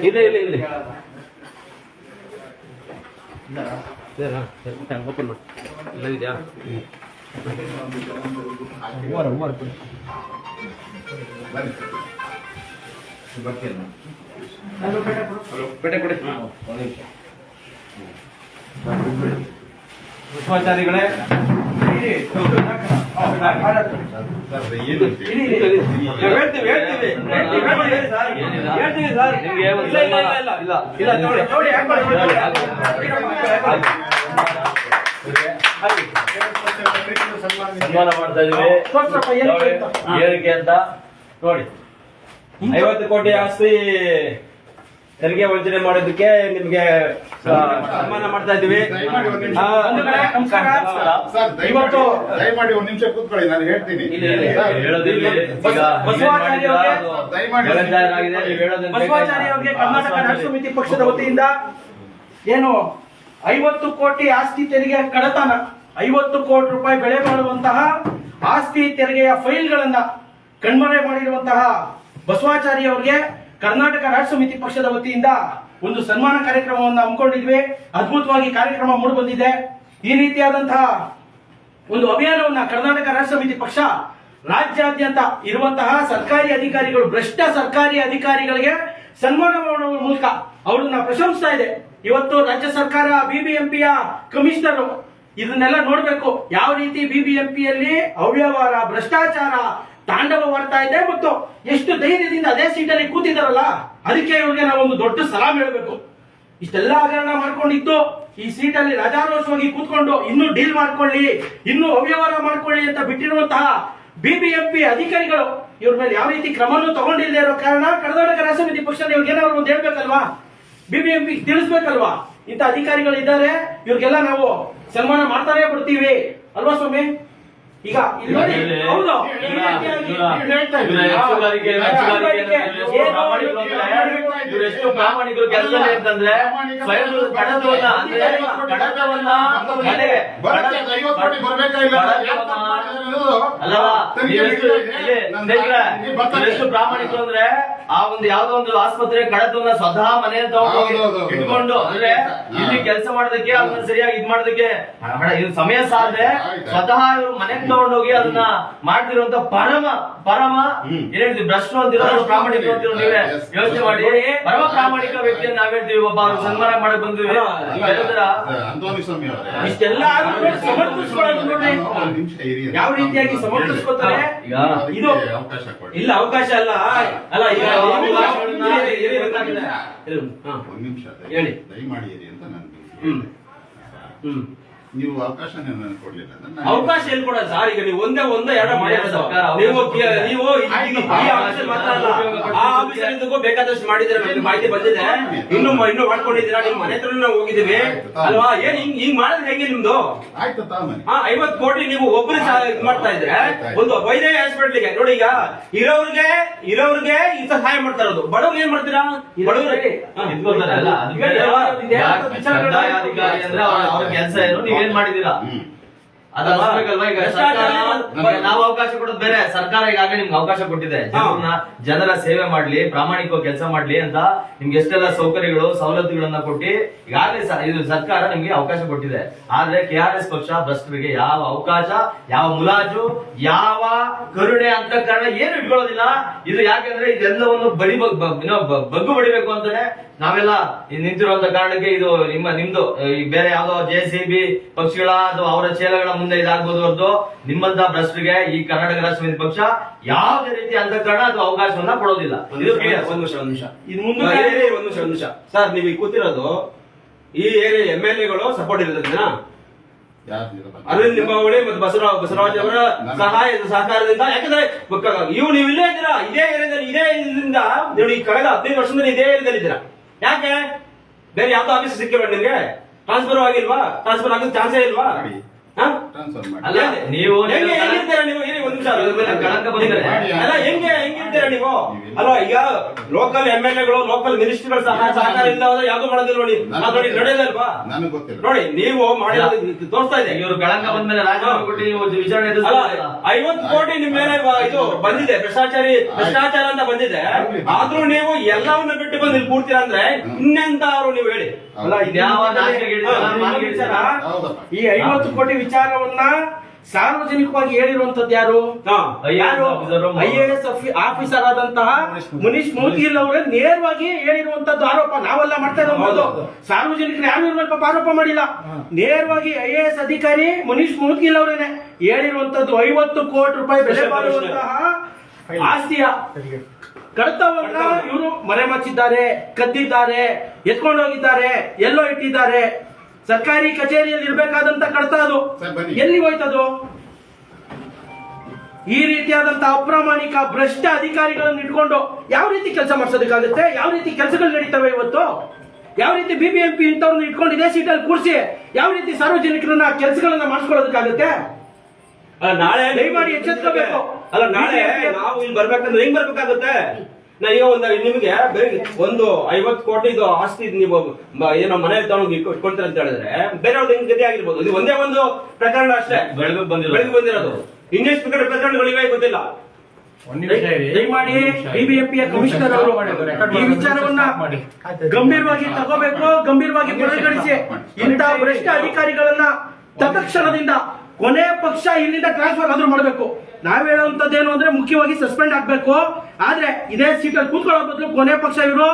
ಇಲ್ಲ ಇಲ್ಲ ಇಲ್ಲ. ಓಪನ್ ಮಾಡಿ ಎಲ್ಲ ಇದೆಯಾ ಪೇಟೆ ಕೊಡಿ ವಿಶ್ವಾಚಾರಿಗಳೇ ಹೇಳ್ತೀವಿ ಹೇಳ್ತೀವಿ ಸನ್ಮಾನ ಮಾಡ್ತಾ ಇದೀವಿ. ಏರಿಕೆ ಅಂತ. ನೋಡಿ. ಐವತ್ತು ಕೋಟಿ ಆಸ್ತಿ ತೆರಿಗೆ ವಂಚನೆ ಮಾಡೋದಕ್ಕೆ ನಿಮ್ಗೆ ಸನ್ಮಾನ ಮಾಡ್ತಾ ಇದೀವಿ ಇವತ್ತು ದಯಮಾಡಿ ಒಂದ್ ನಿಮಿಷ ಕೂತ್ಕೊಳ್ಳಿ ನಾನು ಹೇಳ್ತೀನಿ. ಬಸವಾಚಾರ್ಯ ಅವ್ರಿಗೆ ಕರ್ನಾಟಕ ಸಮಿತಿ ಪಕ್ಷದ ವತಿಯಿಂದ ಏನು ಐವತ್ತು ಕೋಟಿ ಆಸ್ತಿ ತೆರಿಗೆ ಕಡತನ ಐವತ್ತು ಕೋಟಿ ರೂಪಾಯಿ ಬೆಳೆ ಮಾಡುವಂತಹ ಆಸ್ತಿ ತೆರಿಗೆಯ ಫೈಲ್ಗಳನ್ನ ಕಣ್ಮರೆ ಮಾಡಿರುವಂತಹ ಬಸವಾಚಾರ್ಯ ಅವರಿಗೆ ಕರ್ನಾಟಕ ರಾಜ್ಯ ಸಮಿತಿ ಪಕ್ಷದ ವತಿಯಿಂದ ಒಂದು ಸನ್ಮಾನ ಕಾರ್ಯಕ್ರಮವನ್ನು ಹಮ್ಮಿಕೊಂಡಿದ್ವಿ. ಅದ್ಭುತವಾಗಿ ಕಾರ್ಯಕ್ರಮ ಮೂಡಿಬಂದಿದೆ. ಈ ರೀತಿಯಾದಂತಹ ಒಂದು ಅಭಿಯಾನವನ್ನ ಕರ್ನಾಟಕ ರಾಷ್ಟ್ರ ಸಮಿತಿ ಪಕ್ಷ ರಾಜ್ಯಾದ್ಯಂತ ಇರುವಂತಹ ಸರ್ಕಾರಿ ಅಧಿಕಾರಿಗಳು, ಭ್ರಷ್ಟ ಸರ್ಕಾರಿ ಅಧಿಕಾರಿಗಳಿಗೆ ಸನ್ಮಾನ ಮಾಡುವ ಮೂಲಕ ಅವಳನ್ನ ಪ್ರಶಂಸಿಸ್ತಾ ಇದೆ. ಇವತ್ತು ರಾಜ್ಯ ಸರ್ಕಾರ ಬಿಬಿಎಂಪಿಯ ಕಮಿಷನರ್ ಇದನ್ನೆಲ್ಲ ನೋಡಬೇಕು. ಯಾವ ರೀತಿ ಬಿಬಿಎಂಪಿಯಲ್ಲಿ ಅವ್ಯವಹಾರ, ಭ್ರಷ್ಟಾಚಾರ ತಾಂಡವವಾಡ್ತಾ ಇದೆ ಮತ್ತು ಎಷ್ಟು ಧೈರ್ಯದಿಂದ ಅದೇ ಸೀಟಲ್ಲಿ ಕೂತಿದ್ದಾರಲ್ಲ ಅದಕ್ಕೆ ಇವ್ರಿಗೆ ನಾವು ಒಂದು ದೊಡ್ಡ ಸಲಾಮ್ ಹೇಳಬೇಕು. ಇಷ್ಟೆಲ್ಲ ಹಗರಣ ಮಾಡ್ಕೊಂಡಿದ್ದು ಈ ಸೀಟಲ್ಲಿ ರಾಜಾರೋಷವಾಗಿ ಕೂತ್ಕೊಂಡು ಇನ್ನೂ ಡೀಲ್ ಮಾಡ್ಕೊಳ್ಳಿ ಇನ್ನೂ ಅವ್ಯವಹಾರ ಮಾಡ್ಕೊಳ್ಳಿ ಅಂತ ಬಿಟ್ಟಿರುವಂತಹ ಬಿಬಿಎಂಪಿ ಅಧಿಕಾರಿಗಳು ಇವ್ರ ಮೇಲೆ ಯಾವ ರೀತಿ ಕ್ರಮನೂ ತಗೊಂಡಿಲ್ಲದೆ ಇರೋ ಕಾರಣ ಕರ್ನಾಟಕ ರಾಷ್ಟ್ರ ಸಮಿತಿ ಪಕ್ಷದ ಇವ್ರಿಗೆ ಏನಾದ್ರು ಒಂದು ಹೇಳ್ಬೇಕಲ್ವಾ? ಬಿಬಿಎಂಪಿ ತಿಳಿಸ್ಬೇಕಲ್ವಾ? ಇಂಥ ಅಧಿಕಾರಿಗಳು ಇದ್ದಾರೆ ಇವ್ರಿಗೆಲ್ಲ ನಾವು ಸನ್ಮಾನ ಮಾಡ್ತಾನೆ ಬಿಡ್ತೀವಿ ಅಲ್ವಾ ಸ್ವಾಮಿ? ಈಗ ಇಲ್ಲಿ ಹೌದು. ಇವ್ರ ಎಷ್ಟು ಪ್ರಾಮಾಣಿಕರು ಅಂದ್ರೆ, ಕೆಲಸದಲ್ಲಿ ಅಂತಂದ್ರೆ ಕಡತವನ್ನ ಕಡತವನ್ನ ಪ್ರಾಮಾಣಿಕರು ಆ ಒಂದು ಯಾವ್ದೋ ಒಂದು ಆಸ್ಪತ್ರೆ ಕಡತವನ್ನ ಸ್ವತಃ ಮನೆ ತಗೊಂಡು. ಇಟ್ಕೊಂಡು ಅಂದ್ರೆ ಇಲ್ಲಿ ಕೆಲಸ ಮಾಡೋದಕ್ಕೆ ಅದನ್ನ ಸರಿಯಾಗಿ ಇದ್ ಮಾಡೋದಕ್ಕೆ ಸಮಯ ಸಾಧ್ಯ. ಸ್ವತಃ ಇವರು ಮನೆಗೆ ತಗೊಂಡೋಗಿ ಅದನ್ನ ಮಾಡ್ತಿರುವಂತ ಪರಮ ಪರಮ ಏನಿದೆ ಭ್ರಷ್ಟರು ಅಂತಿರೋ ಪ್ರಾಮಾಣಿಕ ಅಂತಿರೋ. ನೀವೇ. ಯೋಚನೆ ಮಾಡಿ. ಪರಮ ಪ್ರಾಮಾಣಿಕ ವ್ಯಕ್ತಿಯನ್ನು ನಾವ್ ಹೇಳ್ತೀವಿ ಒಬ್ಬ ಅವ್ರು ಸನ್ಮಾನ ಮಾಡಕ್ ಬಂದ್ವಿ. ಇಷ್ಟೆಲ್ಲ ಸಮರ್ಥಿಸ್ಕೊಳ್ಳೋದು ನೋಡ್ರಿ. ಯಾವ ರೀತಿಯಾಗಿ ಸಮರ್ಥಿಸ್ಕೊತಾರೆ? ಈಗ ಇದು ಇಲ್ಲ ಅವಕಾಶ ಅಲ್ಲ. ಅಲ್ಲ ಈಗ. ಒಂದ್ ನಿಮಿಷ ಹೇಳಿ. ದಯಮಾಡಿ ಅಂತ ನಾನು ಹ್ಮ್. ಹ್ಮ್. ನೀವು ಅವಕಾಶ ಕೊಡ್ಲಿಲ್ಲ. ಅವಕಾಶ ಎಲ್ಲಿ ಕೊಡ ಸರ್. ಈಗ ನೀವು ಒಂದೇ ಒಂದೇ ಎರಡು ಮಾಡಿ ಸರ್ಕಾರ ನೀವು ಆಫೀಸಲ್ಲಿ ಬೇಕಾದಷ್ಟು ಮಾಡಿದ್ರೆ ನಮ್ಗೆ? ಮಾಹಿತಿ ಬಂದಿದೆ. ಇನ್ನು ಇನ್ನು ಮಾಡ್ಕೊಂಡಿದ್ದೀರಾ? ನಿಮ್ ಮನೆ ಹತ್ರ ನಾವು ಹೋಗಿದ್ದೀವಿ. ಅಲ್ವಾ? ಏನ್ ಹಿಂಗ್ ಹಿಂಗ್ ಮಾಡಿದ್ರೆ ಹೆಂಗೆ ನಿಮ್ದು? ಹಾ ಐವತ್ ಕೋಟಿ ನೀವು ಒಬ್ರು ಇದ್ ಮಾಡ್ತಾ ಇದ್ರೆ ಒಂದು ವೈದ್ಯ ಹಾಸ್ಪಿಟ್ಲಿಗೆ. ನೋಡಿ ಈಗ ಇರೋರ್ಗೆ ಇರೋರ್ಗೆ ಇಂತ ಸಹಾಯ ಮಾಡ್ತಾ ಇರೋದು. ಬಡವ್ರು ಏನ್ ಮಾಡ್ತೀರಾ? ಬಡವ್ರಿಗೆ ಕೆಲಸ ಏನು? ನೀವೇನ್ ಮಾಡಿದೀರಾ ನಾವು ಅವಕಾಶ ಕೊಡೋದು ಬೇರೆ. ಸರ್ಕಾರ ಈಗಾಗಲೇ ನಿಮ್ಗೆ ಅವಕಾಶ ಕೊಟ್ಟಿದೆ. ಜನರ ಸೇವೆ ಮಾಡ್ಲಿ ಪ್ರಾಮಾಣಿಕವಾಗಿ ಕೆಲಸ ಮಾಡ್ಲಿ ಅಂತ ನಿಮ್ಗೆ ಎಷ್ಟೆಲ್ಲ ಸೌಕರ್ಯಗಳು ಸವಲತ್ತುಗಳನ್ನ ಕೊಟ್ಟು ಈಗಾಗಲೇ ಇದು ಸರ್ಕಾರ ನಿಮ್ಗೆ ಅವಕಾಶ ಕೊಟ್ಟಿದೆ. ಆದ್ರೆ ಕೆ ಆರ್ ಎಸ್ ಪಕ್ಷ ಭ್ರಷ್ಟರಿಗೆ ಯಾವ ಅವಕಾಶ ಯಾವ ಮುಲಾಜು ಯಾವ ಕರುಣೆ ಅಂತ ಕಾರಣ ಏನು ಇಟ್ಕೊಳ್ಳೋದಿಲ್ಲ. ಇದು ಯಾಕಂದ್ರೆ ಇದೆಲ್ಲವನ್ನು ಬಡಿ ಬಗ್ಗು ಬಡಿಬೇಕು ಅಂತಾನೆ ನಾವೆಲ್ಲ ನಿಂತಿರುವಂತ ಕಾರಣಕ್ಕೆ ಇದು ನಿಮ್ಮ ನಿಮ್ದು ಈ ಬೇರೆ ಯಾವ್ದೋ ಜೆ ಸಿ ಬಿ ಪಕ್ಷಗಳ ಅಥವಾ ಅವರ ಚೇಲಗಳ ಮುಂದೆ ಇದಾಗ್ಬೋದು ಹೊರತು ನಿಮ್ಮಂತ ಭ್ರಷ್ಟಿಗೆ ಈ ಕರ್ನಾಟಕ ರಾಷ್ಟ್ರ ಸಮಿತಿ ಪಕ್ಷ ಯಾವುದೇ ರೀತಿ ಅಂತಕರಣ ಅಥವಾ ಅವಕಾಶವನ್ನ ಕೊಡೋದಿಲ್ಲ. ಇದು clear. ಒಂದ್ ನಿಮಿಷ ಒಂದ್ ನಿಮಿಷ. ಇದು ಮುಂದೆ ಮುಂದೆ ಒಂದ್ ನಿಮಿಷ ಒಂದ್ ನಿಮಿಷ. ಸರ್ ನೀವು ಕೂತಿರೋದು ಈ ಏರಿಯಾ ಎಂ ಎಲ್ ಎಗಳು ಸಪೋರ್ಟ್ ಇರೋದ್ರಿಂದ. ಅರವಿಂದ್ ನಿಂಬಾವಳಿ ಮತ್ತು ಬಸವರಾಜ್ ಬಸವರಾಜ್ ಅವರ ಸಹಾಯ ಸಹಕಾರದಿಂದ ಯಾಕಂದ್ರೆ ಇವು ನೀವು ಇಲ್ಲೇ ಇದ್ದೀರಾ? ಇದೇ ಏರಿಯಾದಲ್ಲಿ ಇದೇ ಇದರಿಂದ ನೋಡಿ ಈ ಕಳೆದ ಹದಿನೈದು ವರ್ಷದಿಂದ ಇದೇ ಏರಿಯಾದಲ್ಲಿ ಇದ್ದೀರಾ? ಯಾಕೆ? ಬೇರೆ ಯಾವ್ದು ಆಫೀಸ್ ಸಿಕ್ಕಿಲ್ಲ ನಿಮ್ಗೆ? ಟ್ರಾನ್ಸ್ಫರ್ ಆಗಿಲ್ವಾ? ಟ್ರಾನ್ಸ್ಫರ್ ಆಗೋ ಚಾನ್ಸೇ ಇಲ್ವಾ? ಟ್ರಾನ್ಸ್ಫರ್ ಮಾಡಿ. ಅಲ್ಲ ನೀವು ಹೆಂಗೆ ಹೆಂಗಿರ್ತೀರಾ ನೀವು? ಇರಿ ಒಂದು ನಿಮಿಷ ಅದ್ರ ಮೇಲೆ ಕಳಂಕ ಬಂದಿದ್ದಾರೆ. ಅಲ್ಲ ಹೆಂಗೆ ಹೆಂಗಿರ್ತೀರಾ ನೀವು? ಅಲ್ಲ ಈಗ ಲೋಕಲ್ ಎಂ ಎಲ್ ಎಗಳು ಲೋಕಲ್ ಮಿನಿಸ್ಟ್ರಿಗಳು ಸಹ ಸಹಕಾರ ಇಲ್ಲ ಅಂದ್ರೆ ಯಾವ್ದು ಮಾಡೋದಿಲ್ಲ ನೋಡಿ. ಅದ್ ನೋಡಿ ನಡೆಯಲ್ವಾ ನನಗೆ ಗೊತ್ತಿಲ್ಲ. ನೋಡಿ ನೀವು ಮಾಡಿರೋದು ತೋರಿಸ್ತಾ ಇದೆ. ಇವರು ಬಂದ ಬಂದ್ಮೇಲೆ ರಾಜೀನಾಮೆ ಕೊಟ್ಟು ನೀವು ವಿಚಾರಣೆ ಐವತ್ತು ಕೋಟಿ ನಿಮ್ ಮೇಲೆ ವ- ಇದು ಬಂದಿದೆ. ಭ್ರಷ್ಟಾಚಾರಿ ಭ್ರಷ್ಟಾಚಾರ ಅಂತ ಬಂದಿದೆ. ಆದ್ರೂ ನೀವು ಎಲ್ಲವನ್ನ ಬಿಟ್ಟು ಬಂದು ಇಲ್ಲಿ ಕೂರ್ತೀರಾ ಅಂದ್ರೆ ಇನ್ನೆಂತಾರು ನೀವು ಹೇಳಿ. ಅಲ್ಲ ಮಾತಿಗೆ ಹೌದಪ್ಪ. ಈ ಐವತ್ತು ಕೋಟಿ ವಿಚಾರವನ್ನ ಸಾರ್ವಜನಿಕವಾಗಿ ಹೇಳಿರುವಂತದ್ದು ಯಾರು. ಯಾರು? ಐ ಎ ಎಸ್ ಆಫೀಸರ್ ಆದಂತಹ ಮುನೀಶ್ ಮೋದಿಲ್ ಅವರೇ ನೇರವಾಗಿ ಹೇಳಿರುವಂತದ್ದು ಆರೋಪ. ನಾವೆಲ್ಲ ಮಾಡ್ತಾ ಇರೋದು. ಸಾರ್ವಜನಿಕರು ಯಾರು ಪಾಪ ಆರೋಪ ಮಾಡಿಲ್ಲ. ನೇರವಾಗಿ ಐ ಎ ಎಸ್ ಅಧಿಕಾರಿ ಮುನೀಶ್ ಮೋದಿಲ್ ಅವರೇನೆ ಹೇಳಿರುವಂತದ್ದು ಐವತ್ತು ಕೋಟಿ ರೂಪಾಯಿ ಬೆಲೆ ಬಾಳುವಂತಹ ಆಸ್ತಿಯ ಕಡತವನ್ನ ಇವರು ಮರೆಮಚ್ಚಿದ್ದಾರೆ ಕದ್ದಿದ್ದಾರೆ ಎತ್ಕೊಂಡು ಹೋಗಿದ್ದಾರೆ ಎಲ್ಲೋ ಇಟ್ಟಿದ್ದಾರೆ. ಸರ್ಕಾರಿ ಕಚೇರಿಯಲ್ಲಿ ಇರಬೇಕಾದಂತ ಕಡತ ಅದು. ಎಲ್ಲಿ ಹೋಯ್ತದು? ಈ ರೀತಿಯಾದಂತಹ ಅಪ್ರಾಮಾಣಿಕ ಭ್ರಷ್ಟ ಅಧಿಕಾರಿಗಳನ್ನು ಇಟ್ಕೊಂಡು ಯಾವ ರೀತಿ ಕೆಲಸ ಮಾಡಿಸೋದಕ್ಕಾಗುತ್ತೆ? ಯಾವ ರೀತಿ ಕೆಲಸಗಳು ನಡೀತವೆ ಇವತ್ತು? ಯಾವ ರೀತಿ ಬಿಬಿಎಂಪಿ ಇಂಥವ್ರನ್ನ ಇಟ್ಕೊಂಡು ಇದೇ ಸೀಟಲ್ಲಿ ಕೂರಿಸಿ ಯಾವ ರೀತಿ ಸಾರ್ವಜನಿಕರನ್ನ ಕೆಲಸಗಳನ್ನ ಮಾಡಿಸ್ಕೊಳ್ಳೋದಕ್ಕಾಗುತ್ತೆ? ಅಲ್ಲ ನಾಳೆ ದಯಮಾಡಿ ಎಚ್ಚೆತ್ಕೋಬೇಕು. ಅಲ್ಲ ನಾಳೆ ನಾವು ಇಲ್ಲಿ ಬರ್ಬೇಕಂದ್ರೆ ಹೆಂಗ್ ಬರ್ಬೇಕಾಗುತ್ತೆ? ನಾ ಈಗ ಒಂದ್ ನಿಮಗೆ ಬೇರೆ ಒಂದು ಐವತ್ತು ಕೋಟಿ ಇದು ಆಸ್ತಿ ಇದು ನೀವು ಏನೋ ಮನೆ ತಗೊಂಡು ಇಟ್ಕೊಳ್ತೀರ ಅಂತ ಹೇಳಿದ್ರೆ ಬೇರೆಯವ್ರದ್ದು ಹೆಂಗ್ ಗತಿ ಆಗಿರ್ಬೋದು ಇದು ಒಂದೇ ಒಂದು ಪ್ರಕರಣ ಅಷ್ಟೇ ಬೆಳೆದು ಬಂದಿರೋದು. ಬೆಳೆದು ಬಂದಿರೋದು ಇನ್ನೆಷ್ಟು ಪ್ರಕರಣ ಪ್ರಕರಣಗಳಿವೆ ಗೊತ್ತಿಲ್ಲ ದಯಮಾಡಿ ಬಿಬಿಎಂಪಿಯ ಕಮಿಷನರ್ ಅವರು ಈ ವಿಚಾರವನ್ನ ಗಂಭೀರವಾಗಿ ತಗೋಬೇಕು ಗಂಭೀರವಾಗಿ ಪರಿಗಣಿಸಿ ಇಂತಹ ಭ್ರಷ್ಟ ಅಧಿಕಾರಿಗಳನ್ನ ತತ್ಕ್ಷಣದಿಂದ ಕೊನೆ ಪಕ್ಷ ಇಲ್ಲಿಂದ ಟ್ರಾನ್ಸ್ಫರ್ ಆದ್ರೂ ಮಾಡಬೇಕು ನಾವ್ ಏನು ಅಂದ್ರೆ ಮುಖ್ಯವಾಗಿ ಸಸ್ಪೆಂಡ್ ಆಗ್ಬೇಕು. ಆದ್ರೆ ಇದೇ ಸೀಟಲ್ಲಿ ಕೂತ್ಕೊಳ್ಳೋ ಬದಲು ಕೊನೆ ಪಕ್ಷ ಇವರು.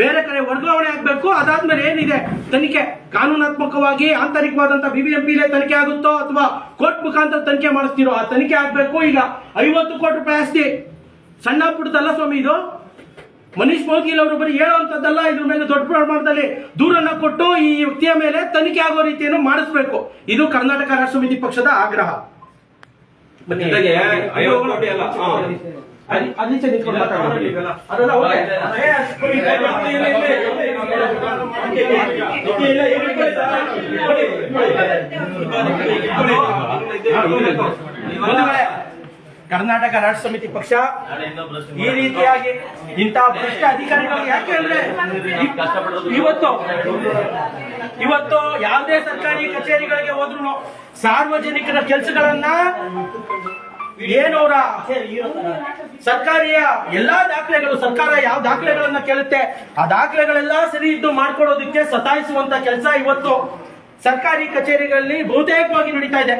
ಬೇರೆ ಕಡೆ ವರ್ಗಾವಣೆ ಆಗ್ಬೇಕು. ಅದಾದ್ಮೇಲೆ ಏನಿದೆ? ತನಿಖೆ ಕಾನೂನಾತ್ಮಕವಾಗಿ ಆಂತರಿಕವಾದಂತ ಬಿಬಿಎಂಪಿ ತನಿಖೆ ಆಗುತ್ತೋ ಅಥವಾ ಕೋರ್ಟ್ ಮುಖಾಂತರ ತನಿಖೆ ಮಾಡಿಸ್ತಿರೋ ಆ ತನಿಖೆ ಆಗ್ಬೇಕು. ಈಗ ಐವತ್ತು ಕೋಟಿ ರೂಪಾಯಿ ಆಸ್ತಿ. ಸಣ್ಣ ಪುಟ್ಟದಲ್ಲ ಸ್ವಾಮಿ ಇದು. ಮನೀಶ್ ಮೋದಿಲ್ ಅವರು ಬರೀ ಹೇಳುವಂತದ್ದಲ್ಲ ಇದ್ರ ಮೇಲೆ ದೊಡ್ಡ ಪ್ರಮಾಣದಲ್ಲಿ ದೂರನ್ನ ಕೊಟ್ಟು ಈ ವ್ಯಕ್ತಿಯ ಮೇಲೆ ತನಿಖೆ ಆಗೋ ರೀತಿಯನ್ನು ಮಾಡಿಸ್ಬೇಕು. ಇದು ಕರ್ನಾಟಕ ರಾಷ್ಟ್ರ ಸಮಿತಿ ಪಕ್ಷದ ಆಗ್ರಹ. ಜೊತೆಗೆ ಐವತ್ತು ಕೋಟಿ ಅಲ್ಲ ಹಾ. ಅಲ್ಲಿ- ಅಲ್ಲಿ ಈಚೆ ನಿಂತ್ಕೊಂಡು ಮಾತಾಡೋಣ. ಅದೆಲ್ಲ ಓಕೆ. ಕರ್ನಾಟಕ ರಾಷ್ಟ್ರ ಸಮಿತಿ ಪಕ್ಷ ಈ ರೀತಿಯಾಗಿ ಇಂತಹ ಭ್ರಷ್ಟ ಅಧಿಕಾರಿಗಳು ಯಾಕೆ ಅಂದ್ರೆ ಇವತ್ತು ಇವತ್ತು ಯಾವುದೇ ಸರ್ಕಾರಿ ಕಚೇರಿಗಳಿಗೆ ಹೋದ್ರು ಸಾರ್ವಜನಿಕರ ಕೆಲಸಗಳನ್ನ ಏನವರ ಸರ್ಕಾರಿಯ ಎಲ್ಲಾ ದಾಖಲೆಗಳು ಸರ್ಕಾರ ಯಾವ ದಾಖಲೆಗಳನ್ನ ಕೇಳುತ್ತೆ ಆ ದಾಖಲೆಗಳೆಲ್ಲ ಸರಿ ಇದ್ದು ಮಾಡ್ಕೊಡೋದಕ್ಕೆ ಸತಾಯಿಸುವಂತ ಕೆಲಸ ಇವತ್ತು ಸರ್ಕಾರಿ ಕಚೇರಿಗಳಲ್ಲಿ ಬಹುತೇಕವಾಗಿ ನಡೀತಾ ಇದೆ.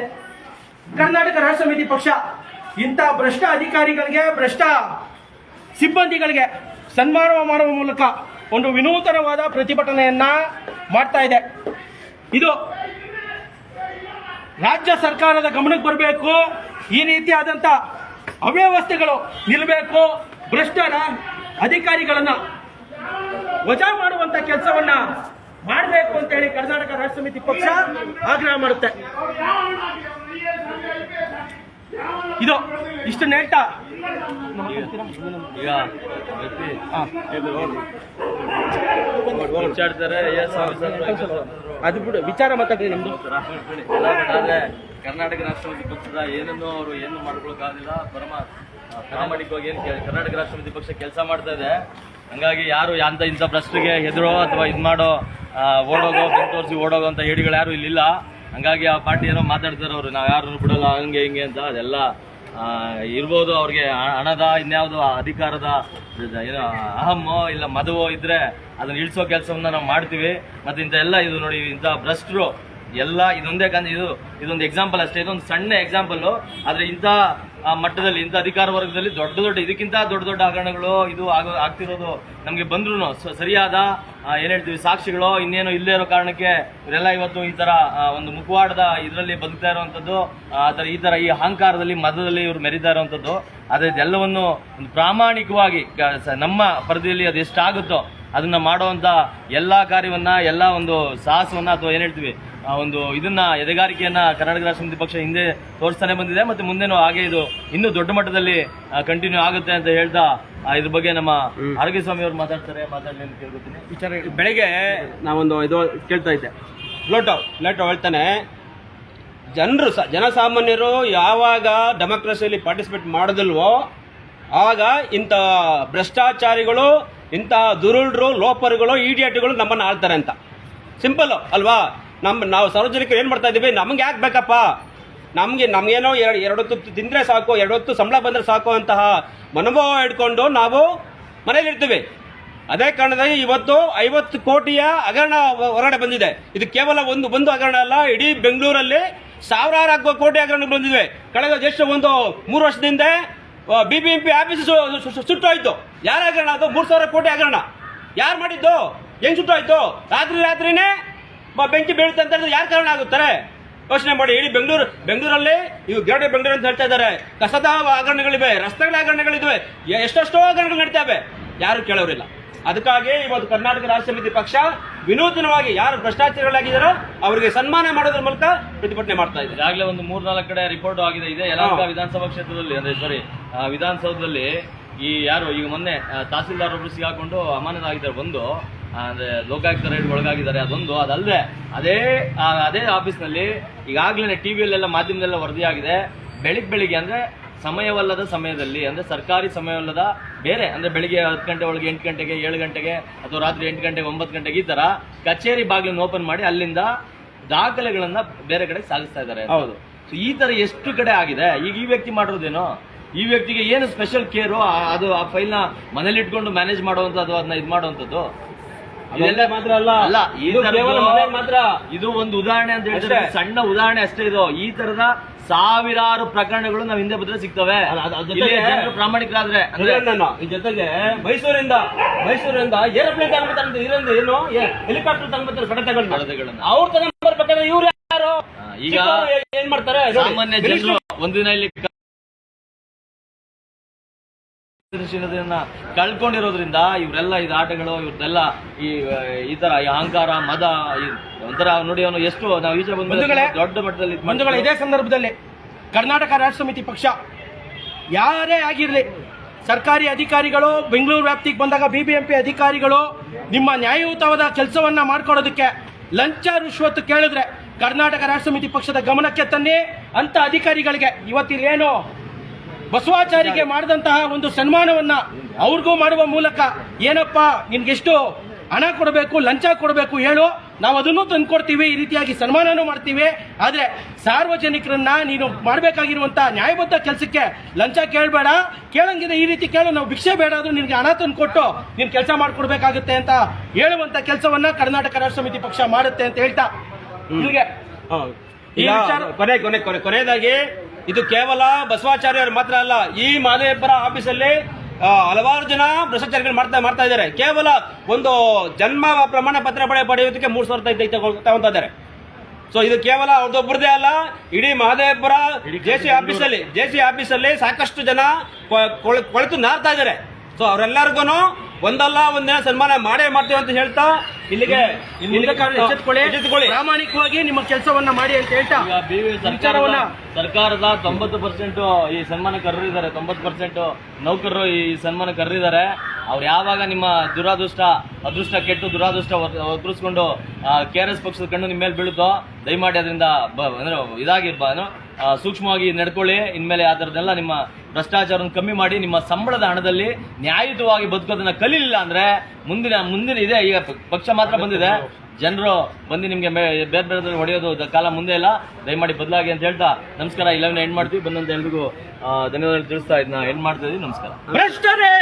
ಕರ್ನಾಟಕ ರಾಷ್ಟ್ರ ಸಮಿತಿ ಪಕ್ಷ ಇಂಥ ಭ್ರಷ್ಟ ಅಧಿಕಾರಿಗಳಿಗೆ, ಭ್ರಷ್ಟ ಸಿಬ್ಬಂದಿಗಳಿಗೆ ಸನ್ಮಾನ ಮಾಡುವ ಮೂಲಕ ಒಂದು ವಿನೂತನವಾದ ಪ್ರತಿಭಟನೆಯನ್ನ ಮಾಡ್ತಾ ಇದೆ. ಇದು ರಾಜ್ಯ ಸರ್ಕಾರದ ಗಮನಕ್ಕೆ ಬರಬೇಕು, ಈ ರೀತಿಯಾದಂಥ ಅವ್ಯವಸ್ಥೆಗಳು ನಿಲ್ಲಬೇಕು ಭ್ರಷ್ಟರ ಅಧಿಕಾರಿಗಳನ್ನ ವಜಾ ಮಾಡುವಂತ ಕೆಲಸವನ್ನ ಮಾಡಬೇಕು ಅಂತೇಳಿ ಕರ್ನಾಟಕ ರಾಜ್ಯ ಸಮಿತಿ ಪಕ್ಷ ಆಗ್ರಹ ಮಾಡುತ್ತೆ. ಇದು ಇಷ್ಟು ನೇಟ ಈಗ ವಿಚಾರಿಸ್ತಾರೆ ಅದು ಬಿಡು ವಿಚಾರ ಮಾತಾಡ್ರಿ ನಮ್ದು. ಆದ್ರೆ ಕರ್ನಾಟಕ ರಾಷ್ಟ್ರಪತಿ ಪಕ್ಷದ ಏನನ್ನು ಅವರು ಏನು ಮಾಡ್ಕೊಳಕ್ಕಾಗಲಿಲ್ಲ ಪರಮ ಪ್ರಾಮಾಣಿಕವಾಗಿ ಏನು ಕರ್ನಾಟಕ ರಾಷ್ಟ್ರಪತಿ ಪಕ್ಷ ಕೆಲಸ ಮಾಡ್ತಾ ಇದೆ. ಹಂಗಾಗಿ ಯಾರು ಅಂತ ಇಂಥ ಭ್ರಷ್ಟರಿಗೆ ಹೆದರೋ ಅಥವಾ ಇದು ಮಾಡೋ ಓಡೋಗೋ ಬೆಂಗ್ ತೋರಿಸಿ ಓಡೋಗೋ ಅಂತ ಹೇಳಿಗಳು ಯಾರು ಇಲ್ಲಿಲ್ಲ. ಹಂಗಾಗಿ ಆ ಪಾರ್ಟಿ ಏನೋ ಮಾತಾಡ್ತಾರೆ ಅವರು, ನಾವು ಯಾರನ್ನು ಬಿಡಲ್ಲ, ಹಂಗೆ ಹಿಂಗೆ ಅಂತ ಅದೆಲ್ಲ ಇರ್ಬೋದು ಅವ್ರಿಗೆ ಹಣದ, ಇನ್ಯಾವುದು ಅಧಿಕಾರದ, ಏನೋ ಅಹಮ್ಮೋ ಇಲ್ಲ ಮದುವೋ ಇದ್ರೆ ಅದನ್ನ ಇಳಿಸೋ ಕೆಲಸವನ್ನ ನಾವು ಮಾಡ್ತೀವಿ. ಮತ್ತೆ ಇಂಥ ಎಲ್ಲ ಇದು ನೋಡಿ ಇಂಥ ಭ್ರಷ್ಟರು ಎಲ್ಲ ಇದೊಂದೇ ಕಂದ ಇದು ಇದೊಂದು ಎಕ್ಸಾಂಪಲ್ ಅಷ್ಟೇ. ಇದೊಂದು ಸಣ್ಣ ಎಕ್ಸಾಂಪಲ್ಲು ಆದರೆ ಇಂಥ ಮಟ್ಟದಲ್ಲಿ, ಇಂಥ ಅಧಿಕಾರ ವರ್ಗದಲ್ಲಿ ದೊಡ್ಡ ದೊಡ್ಡ, ಇದಕ್ಕಿಂತ ದೊಡ್ಡ ದೊಡ್ಡ ಹಗರಣಗಳು ಇದು ಆಗೋ ಆಗ್ತಿರೋದು ನಮಗೆ ಬಂದ್ರು ಸರಿಯಾದ ಏನು ಹೇಳ್ತೀವಿ, ಸಾಕ್ಷಿಗಳು, ಇನ್ನೇನು ಇಲ್ಲೇ ಇರೋ ಕಾರಣಕ್ಕೆ ಇವರೆಲ್ಲ ಇವತ್ತು ಈ ತರ ಒಂದು ಮುಖವಾಡದ ಇದರಲ್ಲಿ ಬದುಕ್ತಾ ಇರುವಂತದ್ದು ಆ ಈ ತರ ಈ ಅಹಂಕಾರದಲ್ಲಿ ಮದದಲ್ಲಿ ಇವರು ಮೆರಿತಾ ಇರುವಂತದ್ದು ಆದರೆ ಇದೆಲ್ಲವನ್ನು ಒಂದು ಪ್ರಾಮಾಣಿಕವಾಗಿ ನಮ್ಮ ಪರಿಧಿಯಲ್ಲಿ ಅದು ಎಷ್ಟಾಗುತ್ತೋ ಅದನ್ನ ಮಾಡುವಂತ ಎಲ್ಲಾ ಕಾರ್ಯವನ್ನ, ಎಲ್ಲಾ ಒಂದು ಸಾಹಸವನ್ನು ಅಥವಾ ಏನ್ ಹೇಳ್ತೀವಿ ಆ ಒಂದು ಇದನ್ನ ಎದೆಗಾರಿಕೆಯನ್ನ ಕರ್ನಾಟಕ ರಾಷ್ಟ್ರ ಸಮಿತಿ ಪಕ್ಷ ಹಿಂದೆ ತೋರಿಸ್ತಾನೆ ಬಂದಿದೆ. ಮತ್ತೆ ಮುಂದೆನೂ ಹಾಗೆ ಇದು ಇನ್ನೂ ದೊಡ್ಡ ಮಟ್ಟದಲ್ಲಿ ಕಂಟಿನ್ಯೂ ಆಗುತ್ತೆ ಅಂತ ಹೇಳ್ತಾ ಇದ್ರ ಬಗ್ಗೆ ನಮ್ಮ ಆರೋಗ್ಯ ಸ್ವಾಮಿ ಅವರು ಮಾತಾಡ್ತಾರೆ. ಮಾತಾಡಲಿ ಅಂತ ಕೇಳ್ಕೊತೀನಿ. ವಿಚಾರ ಬೆಳಗ್ಗೆ ನಾವೊಂದು ಇದು ಕೇಳ್ತಾ ಇದ್ದೆ. ಲೋಟೋ ಲೋಟೋ ಹೇಳ್ತಾನೆ ಜನರು ಸ- ಜನಸಾಮಾನ್ಯರು ಯಾವಾಗ ಡೆಮೋಕ್ರಸಿಯಲ್ಲಿ ಪಾರ್ಟಿಸಿಪೇಟ್ ಮಾಡೋದಿಲ್ವೋ ಆಗ ಇಂಥ ಭ್ರಷ್ಟಾಚಾರಿಗಳು ಇಂಥ ದುರುಳ್ರು ಲೋಪರ್ಗಳು ಇಡಿಯಟ್ಗಳು ನಮ್ಮನ್ನು ಆಳ್ತಾರೆ ಅಂತ. ಸಿಂಪಲ್ ಅಲ್ವಾ? ನಮ್ಮ ನಾವು ಸಾರ್ವಜನಿಕರು ಏನು ಮಾಡ್ತಾ ಇದ್ದೀವಿ ನಮ್ಗೆ ಯಾಕೆ ಬೇಕಪ್ಪ? ನಮಗೆ ನಮಗೇನೋ ಎರಡು ಎರಡು ಹೊತ್ತು ತಿಂದರೆ ಸಾಕು, ಎರಡು ಹೊತ್ತು ಸಂಬಳ ಬಂದರೆ ಸಾಕು ಅಂತಹ ಮನೋಭಾವ ಇಟ್ಕೊಂಡು ನಾವು ಮನೇಲಿರ್ತೀವಿ ಅದೇ ಕಾರಣದಲ್ಲಿ ಇವತ್ತು ಐವತ್ತು ಕೋಟಿಯ ಹಗರಣ ಹೊರಗಡೆ ಬಂದಿದೆ. ಇದು ಕೇವಲ ಒಂದು ಒಂದು ಹಗರಣ ಅಲ್ಲ, ಇಡೀ ಬೆಂಗಳೂರಲ್ಲಿ ಸಾವಿರಾರು ಕೋಟಿ ಹಗರಣ ಬಂದಿವೆ ಕಳೆದ ಜಸ್ಟ್ ಒಂದು ಮೂರು ವರ್ಷದಿಂದ B B M P office ಸುಟ್ಟೋಯ್ತು ಯಾರ ಹಗರಣ ಅದು? ಮೂರು ಸಾವಿರ ಕೋಟಿ ಹಗರಣ. ಯಾರು ಮಾಡಿದ್ದು? ಹೆಂಗ್ ಸುಟ್ಟೋಯ್ತು ರಾತ್ರಿ ರಾತ್ರಿನೇ ಬೆಂಕಿ ಬೀಳುತ್ತೆ ಅಂತ ಹೇಳಿದ್ರೆ ಯಾರು ಕಾರಣ ಆಗುತ್ತಾರೆ? ಯೋಚನೆ ಮಾಡಿ ಇಡೀ ಬೆಂಗಳೂರು ಬೆಂಗಳೂರಲ್ಲಿ ಇವು ಗ್ರೇಟರ್ ಬೆಂಗಳೂರು ಅಂತ ಹೇಳ್ತಾ ಇದ್ದಾರೆ. ಕಸದ ಆಗರಣೆಗಳಿವೆ ರಸ್ತೆಗಳ ಆಗರಣಗಳಿವೆ ಎಷ್ಟೆಷ್ಟೋ ಆಗರಣೆಗಳು ನಡೀತಾವೆ ಯಾರು ಕೇಳೋರಿಲ್ಲ. ಅದಕ್ಕಾಗಿ ಇವತ್ತು ಕರ್ನಾಟಕ ರಾಜ್ಯ ಸಮಿತಿ ಪಕ್ಷ ವಿನೂತನವಾಗಿ ಯಾರು ಭ್ರಷ್ಟಾಚಾರಿಗಳಾಗಿದ್ದಾರೋ ಅವರಿಗೆ ಸನ್ಮಾನ ಮಾಡೋದ್ರ ಮೂಲಕ ಪ್ರತಿಭಟನೆ ಮಾಡ್ತಾ ಇದೆ. ಈಗಾಗಲೇ ಒಂದು ಮೂರ್ ನಾಲ್ಕು ಕಡೆ ರಿಪೋರ್ಟ್ ಆಗಿದೆ ಇದೆ ಯಲಹಂಕ. ವಿಧಾನಸಭಾ ಕ್ಷೇತ್ರದಲ್ಲಿ ಅಂದ್ರೆ ಸಾರಿ ವಿಧಾನಸೌಧದಲ್ಲಿ ಈ ಯಾರು ಈಗ ಮೊನ್ನೆ ತಹಸೀಲ್ದಾರ್ ಒಬ್ರು ಸಿಗಾಕೊಂಡು ಅಮಾನತಾಗಿದ್ದಾರೆ. ಬಂದು ಅಂದ್ರೆ ಲೋಕಾಯುಕ್ತ ರೈಡ್ ಒಳಗಾಗಿದ್ದಾರೆ ಅದೊಂದು. ಅದಲ್ಲದೆ ಅದೇ ಅದೇ ಆಫೀಸ್ನಲ್ಲಿ ಈಗಾಗಲೇ ಟಿವಿಯಲ್ಲೆಲ್ಲ ವರದಿ ವರದಿಯಾಗಿದೆ. ಬೆಳಿಗ್ಗೆ ಬೆಳಿಗ್ಗೆ ಅಂದ್ರೆ ಸಮಯವಲ್ಲದ ಸಮಯದಲ್ಲಿ ಅಂದ್ರೆ ಸರ್ಕಾರಿ ಸಮಯವಲ್ಲದ ಬೇರೆ ಅಂದ್ರೆ ಬೆಳಿಗ್ಗೆ ಹತ್ತು ಗಂಟೆ ಒಳಗೆ ಎಂಟು ಗಂಟೆಗೆ ಏಳು ಗಂಟೆಗೆ ಅಥವಾ ರಾತ್ರಿ ಎಂಟು ಗಂಟೆಗೆ ಒಂಬತ್ತು ಗಂಟೆಗೆ ಈ ತರ ಕಚೇರಿ ಬಾಗಿಲನ್ನು ಓಪನ್ ಮಾಡಿ ಅಲ್ಲಿಂದ ದಾಖಲೆಗಳನ್ನ ಬೇರೆ ಕಡೆ ಸಾಗಿಸ್ತಾ ಇದ್ದಾರೆ ಹೌದು. ಸೊ ಈ ತರ ಎಷ್ಟು ಕಡೆ ಆಗಿದೆ? ಈಗ ಈ ವ್ಯಕ್ತಿ ಮಾಡಿರೋದೇನು? ಈ ವ್ಯಕ್ತಿಗೆ ಏನು ಸ್ಪೆಷಲ್ ಕೇರು ಅದು ಆ ಫೈಲ್ನ ಮನೇಲಿ ಇಟ್ಕೊಂಡು ಮ್ಯಾನೇಜ್ ಮಾಡುವಂತದ್ದು ಅದನ್ನ ಇದು ಮಾಡುವಂತದ್ದು ಇದೆಲ್ಲ ಮಾತ್ರ ಅಲ್ಲ. ಅಲ್ಲ ಈ ಕೇವಲ ಮಾತ್ರ. ಇದು ಒಂದು ಉದಾಹರಣೆ ಅಂತ ಹೇಳಿದ್ರೆ ಸಣ್ಣ ಉದಾಹರಣೆ ಅಷ್ಟೇ ಇದು. ಈ ತರದ ಸಾವಿರಾರು ಪ್ರಕರಣಗಳು ನಾವ್ ಹಿಂದೆ ಬಂದ್ರೆ ಸಿಗ್ತವೆ. ಪ್ರಾಮಾಣಿಕರಾದ್ರೆ ಜೊತೆಗೆ ಮೈಸೂರಿಂದ ಮೈಸೂರಿಂದ ಏರೋಪ್ಲೇನ್ ತಗೊಂಡ್ಬರ್ತಾರೆ ಇರಂದು ಏನು? ಹೆಲಿಕಾಪ್ಟರ್ ತಗೊಂಡ್ಬರ್ತಾರೆ ಸಡತೆಗಳನ್ನ ಸಡತೆಗಳನ್ನ. ಅವ್ರು ತಗೊಂಡ್ಬರ್ಬೇಕಾದ್ರೆ ಇವ್ರು ಯಾರು? ಈಗ ಏನ್ ಮಾಡ್ತಾರೆ? ಸಾಮಾನ್ಯ ಜನರು ಒಂದಿನ ಇಲ್ಲಿ ಕಳ್ಕೊಂಡಿರೋದ್ರಿಂದ ಇವರೆಲ್ಲ ಇದು ಆಟಗಳು ಇವ್ರದ್ದೆಲ್ಲ ಈ ಈ ತರ ಈ ಅಹಂಕಾರ ಮದ ಈ ಒಂಥರ ನೋಡಿ ಅವನು ಎಷ್ಟು ನಾವು ಈಚೆ ಬಂದು ದೊಡ್ಡ ಮಟ್ಟದಲ್ಲಿ ಇದ್ ಬಂಧುಗಳ ಇದೇ ಸಂದರ್ಭದಲ್ಲಿ ಕರ್ನಾಟಕ ರಾಷ್ಟ್ರ ಸಮಿತಿ ಪಕ್ಷ ಯಾರೇ ಆಗಿರಲಿ ಸರ್ಕಾರಿ ಅಧಿಕಾರಿಗಳು ಬೆಂಗಳೂರು ವ್ಯಾಪ್ತಿಗೆ ಬಂದಾಗ ಬಿಬಿಎಂಪಿ ಅಧಿಕಾರಿಗಳು ನಿಮ್ಮ ನ್ಯಾಯಯುತವಾದ ಕೆಲಸವನ್ನ ಮಾಡ್ಕೊಡೋದಕ್ಕೆ ಲಂಚ ರುಶ್ವತ್ತು ಕೇಳಿದ್ರೆ ಕರ್ನಾಟಕ ರಾಷ್ಟ್ರ ಸಮಿತಿ ಪಕ್ಷದ ಗಮನಕ್ಕೆ ತನ್ನಿ ಅಂತ ಅಧಿಕಾರಿಗಳಿಗೆ ಇವತ್ತಿಲ್ಲೇನು ಬಸವಾಚಾರಿಗೆ ಮಾಡಿದಂತಹ ಒಂದು ಸನ್ಮಾನವನ್ನ ಅವ್ರಿಗೂ ಮಾಡುವ ಮೂಲಕ ಏನಪ್ಪ ನಿನ್ಗೆಷ್ಟು ಹಣ ಕೊಡಬೇಕು ಲಂಚ ಕೊಡಬೇಕು ಹೇಳು. ನಾವು ಅದನ್ನು ತಂದ್ಕೊಡ್ತೀವಿ ಈ ರೀತಿಯಾಗಿ ಸನ್ಮಾನನೂ ಮಾಡ್ತೀವಿ. ಆದರೆ ಸಾರ್ವಜನಿಕರನ್ನ ನೀನು ಮಾಡಬೇಕಾಗಿರುವಂತ ನ್ಯಾಯಬದ್ಧ ಕೆಲಸಕ್ಕೆ ಲಂಚ ಕೇಳಬೇಡ. ಕೇಳಂಗಿದ್ರೆ ಈ ರೀತಿ ಕೇಳು ನಾವು ಭಿಕ್ಷೆ ಬೇಡ ಆದ್ರೂ ನಿನಗೆ ಹಣ ತಂದು ಕೊಟ್ಟು ನೀನು ಕೆಲಸ ಮಾಡಿಕೊಡ್ಬೇಕಾಗುತ್ತೆ ಅಂತ ಹೇಳುವಂತ ಕೆಲಸವನ್ನ ಕರ್ನಾಟಕ ರಾಷ್ಟ್ರ ಸಮಿತಿ ಪಕ್ಷ ಮಾಡುತ್ತೆ ಅಂತ ಹೇಳ್ತಾ. ನಿಮಗೆ ಕೊನೆ ಕೊನೆ ಕೊನೆ ಕೊನೆಯದಾಗಿ ಇದು ಕೇವಲ ಬಸವಾಚಾರ್ಯರು ಮಾತ್ರ ಅಲ್ಲ ಈ ಮಾದೇವಪುರ ಆಫೀಸಲ್ಲಿ ಹಲವಾರು ಜನ ಭ್ರಷ್ಟಾಚಾರಿಗಳು ಮಾಡ್ತಾ ಮಾಡ್ತಾ ಇದ್ದಾರೆ. ಕೇವಲ ಒಂದು ಜನ್ಮ ಪ್ರಮಾಣ ಪತ್ರ ಪಡೆ ಪಡೆಯೋದಕ್ಕೆ ಮೂರು ಸಾವಿರ ತೈ- ತಗೊಳ್- ತಗೊಂತಾ ಇದ್ದಾರೆ. ಸೊ ಇದು ಕೇವಲ ಅವ್ರದ್ದೊಬ್ಬರದೇ ಅಲ್ಲ ಇಡೀ ಮಹದೇವಪುರ ಜೆ ಸಿ ಆಫೀಸಲ್ಲಿ ಜೆ ಸಿ ಆಫೀಸಲ್ಲಿ ಸಾಕಷ್ಟು ಜನ ಕೊಳೆತು ನಾರ್ತಾ ಇದ್ದಾರೆ. ಸೊ ಅವರೆಲ್ಲರಿಗೂ ಒಂದಲ್ಲ ಒಂದಿನ ಸನ್ಮಾನ ಮಾಡೇ ಮಾಡ್ತೀವಿ ಅಂತ ಹೇಳ್ತಾ ಇಲ್ಲಿಗೆ ಎಚ್ಚೆತ್ಕೊಳ್ಳಿ. ಪ್ರಾಮಾಣಿಕವಾಗಿ ನಿಮ್ಮ ಕೆಲಸವನ್ನ ಮಾಡಿ ಅಂತ ಹೇಳ್ತಾ BV ಸರ್ಕಾರದ ತೊಂಬತ್ತು ಪರ್ಸೆಂಟ್ ಈ ಸನ್ಮಾನ ಕರ್ರಿದ್ದಾರೆ ತೊಂಬತ್ತು ಪರ್ಸೆಂಟ್ ನೌಕರರು ಈ ಸನ್ಮಾನ ಕರ್ರಿದ್ದಾರೆ ಅವ್ರು ಯಾವಾಗ ನಿಮ್ಮ ದುರಾದೃಷ್ಟ ಅದೃಷ್ಟ ಕೆಟ್ಟು ದುರಾದೃಷ್ಟ ಒದರಿಸ್ಕೊಂಡು ಕೆ ಆರ್ ಎಸ್ ಪಕ್ಷದ ಕಣ್ಣು ನಿಮ್ಮ ಮೇಲೆ ಬೀಳುತ್ತೋ ದಯಮಾಡಿ ಅದರಿಂದ ಅಂದ್ರೆ ಇದಾಗಿ ಬ- ಏನು, ಆ, ಸೂಕ್ಷ್ಮವಾಗಿ ನಡ್ಕೊಳ್ಳಿ. ಇನ್ಮೇಲೆ ಆ ಥರದ್ದೆಲ್ಲ ನಿಮ್ಮ ಭ್ರಷ್ಟಾಚಾರವನ್ನು ಕಮ್ಮಿ ಮಾಡಿ ನಿಮ್ಮ ಸಂಬಳದ ಹಣದಲ್ಲಿ ನ್ಯಾಯಯುತವಾಗಿ ಬದುಕೋದನ್ನು ಕಲೀಲಿಲ್ಲ ಅಂದ್ರೆ ಮುಂದಿನ ಮುಂದಿನ ಇದೆ. ಈಗ ಪಕ್ಷ ಮಾತ್ರ ಬಂದಿದೆ. ಜನರು ಬಂದು ನಿಮಗೆ ಬೇರೆ ಬೇರೆ ಹೊಡೆಯೋದು ಕಾಲ ಮುಂದೆ ಇಲ್ಲ. ದಯಮಾಡಿ ಬದಲಾಗಿ ಅಂತ ಹೇಳ್ತಾ ನಮಸ್ಕಾರ. ಇಲ್ಲವನ್ನ ಎಂಡ್ ಮಾಡ್ತೀವಿ. ಬಂದಂತ ಎಲ್ರಿಗೂ ಧನ್ಯವಾದ ತಿಳಿಸ್ತಾ ಇದನ್ನ ಎಂಡ್ ಮಾಡ್ತಾ ಇದೀವಿ ನಮಸ್ಕಾರ. ಭ್ರಷ್ಟರೇ!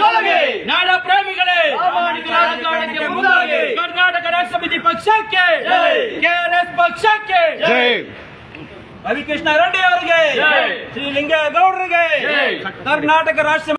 ತೊಲಗಿ! ನಾಡ ಪ್ರೇಮಿಗಳೇ! ಕರ್ನಾಟಕ ಸಮಿತಿ ಪಕ್ಷಕ್ಕೆ! ಕೆಆರ್ಎಸ್ ಪಕ್ಷಕ್ಕೆ! ರವಿಕೃಷ್ಣ ರೆಡ್ಡಿ ಅವರಿಗೆ ಶ್ರೀ ಲಿಂಗೇಗೌಡರಿಗೆ ಕರ್ನಾಟಕ ರಾಷ್ಟ್ರ